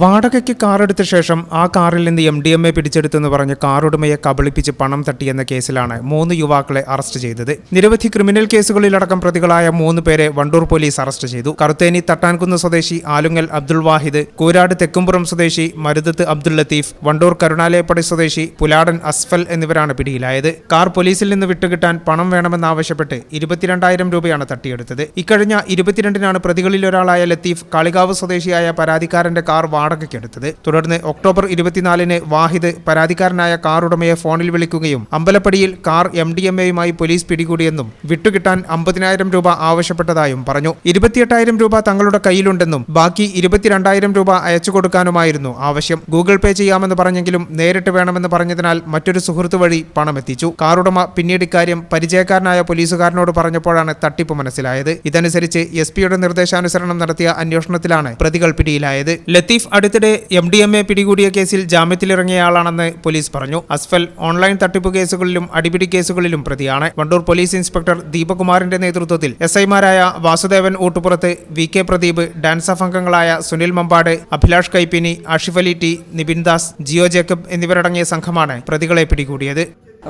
വാടകയ്ക്ക് കാറെടുത്ത ശേഷം ആ കാറിൽ നിന്ന് എം ഡി എം എ പിടിച്ചെടുത്തെന്ന് പറഞ്ഞ് കാറുടമയെ കബളിപ്പിച്ച് പണം തട്ടിയെന്ന കേസിലാണ് മൂന്ന് യുവാക്കളെ അറസ്റ്റ് ചെയ്തത്. നിരവധി ക്രിമിനൽ കേസുകളിലടക്കം പ്രതികളായ മൂന്ന് പേരെ വണ്ടൂർ പോലീസ് അറസ്റ്റ് ചെയ്തു. കറുത്തേനി തട്ടാൻകുന്ന് സ്വദേശി ആലുങ്ങൽ അബ്ദുൾ വാഹിദ് കൂരാട് തെക്കുംപുറം സ്വദേശി മരുതത്ത് അബ്ദുൾ ലത്തീഫ് വണ്ടൂർ കരുണാലയപ്പടി സ്വദേശി പുലാടൻ അസ്ഫൽ എന്നിവരാണ് പിടിയിലായത്. കാർ പോലീസിൽ നിന്ന് വിട്ടുകിട്ടാൻ പണം വേണമെന്നാവശ്യപ്പെട്ട് ഇരുപത്തിരണ്ടായിരം രൂപയാണ് തട്ടിയെടുത്തത്. ഇക്കഴിഞ്ഞ ഇരുപത്തിരണ്ടിനാണ് പ്രതികളിൽ ഒരാളായ ലത്തീഫ് കാളികാവ് സ്വദേശിയായ പരാതിക്കാരന്റെ കാർ വാടകയ്ക്കെടുത്തത്. തുടർന്ന് ഒക്ടോബർ ഇരുപത്തിനാലിന് വാഹിദ് പരാതിക്കാരനായ കാർ ഉടമയെ ഫോണിൽ വിളിക്കുകയും അമ്പലപ്പടിയിൽ കാർ എം ഡി എം എയുമായി പോലീസ് പിടികൂടിയെന്നും വിട്ടുകിട്ടാൻ അമ്പതിനായിരം രൂപ ആവശ്യപ്പെട്ടതായും പറഞ്ഞു. ഇരുപത്തിയെട്ടായിരം രൂപ തങ്ങളുടെ കയ്യിലുണ്ടെന്നും ബാക്കി ഇരുപത്തിരണ്ടായിരം രൂപ അയച്ചു കൊടുക്കാനുമായിരുന്നു ആവശ്യം. ഗൂഗിൾ പേ ചെയ്യാമെന്ന് പറഞ്ഞെങ്കിലും നേരിട്ട് വേണമെന്ന് പറഞ്ഞതിനാൽ മറ്റൊരു സുഹൃത്ത് വഴി പണമെത്തിച്ചു. കാറുടമ പിന്നീട് ഇക്കാര്യം പരിചയക്കാരനായ പോലീസുകാരനോട് പറഞ്ഞപ്പോഴാണ് തട്ടിപ്പ് മനസ്സിലായത്. ഇതനുസരിച്ച് എസ് പിയുടെ നിർദ്ദേശാനുസരണം നടത്തിയ അന്വേഷണത്തിലാണ് പ്രതികൾ പിടിയിലായത്. ലത്തീഫ് അടുത്തിടെ എം ഡി എം എ പിടികൂടിയ കേസിൽ ജാമ്യത്തിലിറങ്ങിയയാളാണെന്ന് പോലീസ് പറഞ്ഞു. അസ്ഫൽ ഓൺലൈൻ തട്ടിപ്പ് കേസുകളിലും അടിപിടി കേസുകളിലും പ്രതിയാണ്. വണ്ടൂർ പോലീസ് ഇൻസ്പെക്ടർ ദീപകുമാറിന്റെ നേതൃത്വത്തിൽ എസ് ഐമാരായ Vasudevan Oottupurath V K Pradeep dance അംഗങ്ങളായ സുനിൽ മമ്പാട് അഭിലാഷ് കൈപ്പിനി ആഷിഫ് അലി ടി നിബിൻ ദാസ് ജിയോ ജേക്കബ് എന്നിവരടങ്ങിയ സംഘമാണ് പ്രതികളെ പിടികൂടിയത്.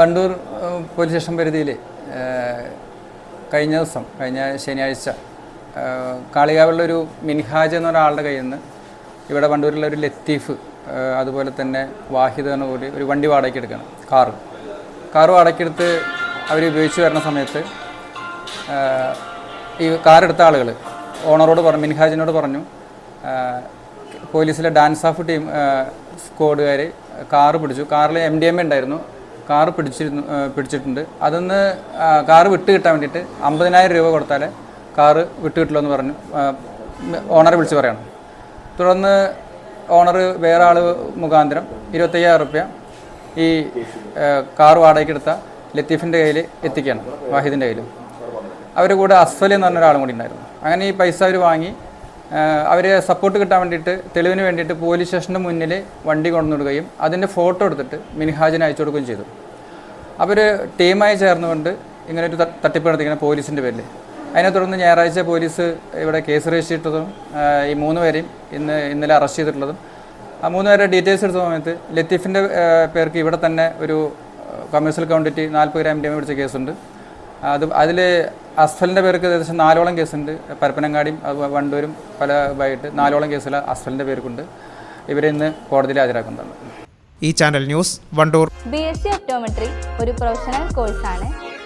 വണ്ടൂർ പോലീസ് സ്റ്റേഷൻ പരിധിയിൽ കഴിഞ്ഞ ദിവസം കഴിഞ്ഞ ശനിയാഴ്ച കാളികാവിലുള്ള ഒരു മിൻഹാജ് എന്നൊരാളുടെ കയ്യിൽ നിന്ന് ഇവിടെ വണ്ടൂരിലെ ഒരു ലത്തീഫ് അതുപോലെ തന്നെ വാഹിദ് എന്ന പോലെ ഒരു വണ്ടി വാടകയ്ക്ക് എടുക്കണം കാറ്. കാറ് വാടകയ്ക്കെടുത്ത് അവർ ഉപയോഗിച്ച് വരുന്ന സമയത്ത് ഈ കാറെടുത്ത ആളുകൾ ഓണറോട് പറഞ്ഞു മിൻഹാജിനോട് പറഞ്ഞു പോലീസിലെ ഡാൻസ് ഓഫ് ടീം സ്ക്വാഡുകാർ കാറ് പിടിച്ചു. കാറിൽ എം ഡി എം ഉണ്ടായിരുന്നു. കാറ് പിടിച്ചിരുന്നു പിടിച്ചിട്ടുണ്ട്. അതൊന്ന് കാറ് വിട്ട് കിട്ടാൻ വേണ്ടിയിട്ട് അമ്പതിനായിരം രൂപ കൊടുത്താൽ കാറ് വിട്ട് കിട്ടില്ലെന്ന് പറഞ്ഞു. ഓണറെ വിളിച്ച് പറയണം. തുടർന്ന് ഓണർ വേറെ ആൾ മുഖാന്തരം ഇരുപത്തയ്യായിരം റുപ്യ ഈ കാർ വാടകയ്ക്ക് എടുത്ത ലത്തീഫിന്റെ കയ്യിൽ എത്തിക്കുകയാണ് വാഹിദിന്റെ കയ്യിൽ അവരുടെ കൂടെ അസ്ഫൽ എന്ന് പറഞ്ഞ ഒരാളും കൂടി ഉണ്ടായിരുന്നു. അങ്ങനെ ഈ പൈസ അവർ വാങ്ങി അവരെ സപ്പോർട്ട് കിട്ടാൻ വേണ്ടിയിട്ട് തെളിവിന് വേണ്ടിയിട്ട് പോലീസ് സ്റ്റേഷന്റെ മുന്നിൽ വണ്ടി കൊണ്ടുവിടുകയും അതിന്റെ ഫോട്ടോ എടുത്തിട്ട് മിനിഹാജിന് അയച്ചു കൊടുക്കുകയും ചെയ്തു. അവർ ടീമായി ചേർന്നുകൊണ്ട് ഇങ്ങനെ ഒരു തട്ടിപ്പ് നടത്തിക്കുന്ന പോലീസിന്റെ പേരിൽ അതിനെ തുടർന്ന് ഞായറാഴ്ച പോലീസ് ഇവിടെ കേസ് രജിസ്റ്റർ ചെയ്തിട്ടതും ഈ മൂന്ന് പേരെയും ഇന്ന് ഇന്നലെ അറസ്റ്റ് ചെയ്തിട്ടുള്ളതും. ആ മൂന്ന് പേരുടെ ഡീറ്റെയിൽസ് എടുത്ത സമയത്ത് ലത്തീഫിന്റെ പേർക്ക് ഇവിടെ തന്നെ ഒരു കമേഴ്സ്യൽ കൗണ്ടിറ്റി നാൽപ്പത് ഗ്രാം ഡി എം പിടിച്ച കേസുണ്ട്. അത് അതിൽ അസ്ഫലിന്റെ പേർക്ക് ഏകദേശം നാലോളം കേസുണ്ട്. പരപ്പനങ്ങാടിയും അത് വണ്ടൂരും പല ഇതായിട്ട് നാലോളം കേസിൽ അസ്ഫലിന്റെ പേർക്കുണ്ട്. ഇവരെ ഇന്ന് കോടതിയിൽ ഹാജരാക്കുന്നതാണ് ഈ channel news Wandoor. B S C optometry ഒരു പ്രൊഫഷണൽ കോഴ്സാണ്